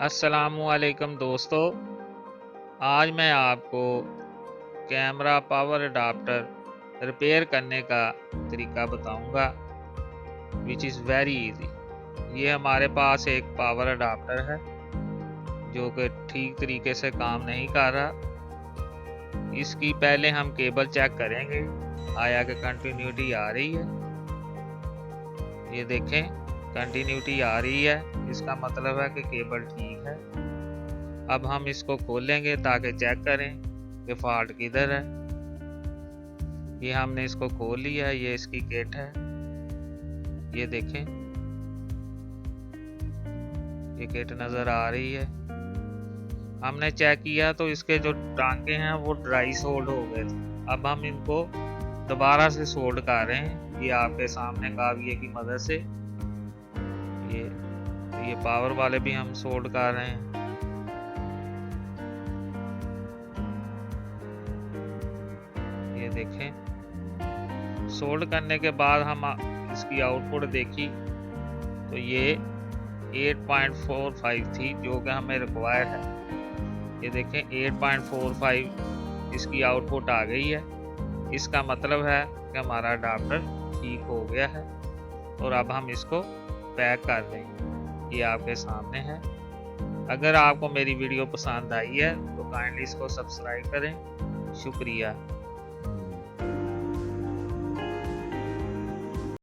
असलकुम दोस्तों। आज मैं आपको कैमरा पावर अडाप्टर रिपेयर करने का तरीका बताऊँगा विच इज़ वेरी इजी ये हमारे पास एक पावर अडाप्टर है, जो कि ठीक तरीके से काम नहीं कर रहा। इसकी पहले हम केबल चेक करेंगे, आया कि कंटिन्यूटी आ रही है। ये देखें। कंटिन्यूटी आ रही है। इसका मतलब है कि केबल ठीक है। अब हम इसको खोलेंगे ताकि चेक करें कि फॉल्ट किधर है? ये हमने इसको खोल लिया है ये इसकी किट है। ये देखें। ये किट नज़र आ रही है। हमने चेक किया तो इसके जो टांके हैं वो ड्राई सोल्ड हो गए थे। अब हम इनको दोबारा से सोल्ड कर रहे हैं। ये आपके सामने काविये की मदद से ये ये पावर वाले भी हम सोल्ड कर रहे हैं। ये देखें। सोल्ड करने के बाद हम इसकी आउटपुट देखी। तो ये 8.45 थी, जो कि हमें रिक्वायर है। ये देखें 8.45 इसकी आउटपुट आ गई है। इसका मतलब है कि हमारा अडाप्टर ठीक हो गया है। और अब हम इसको पैक कर दें ये आपके सामने है। अगर आपको मेरी वीडियो पसंद आई है तो काइंडली इसको सब्सक्राइब करें। शुक्रिया।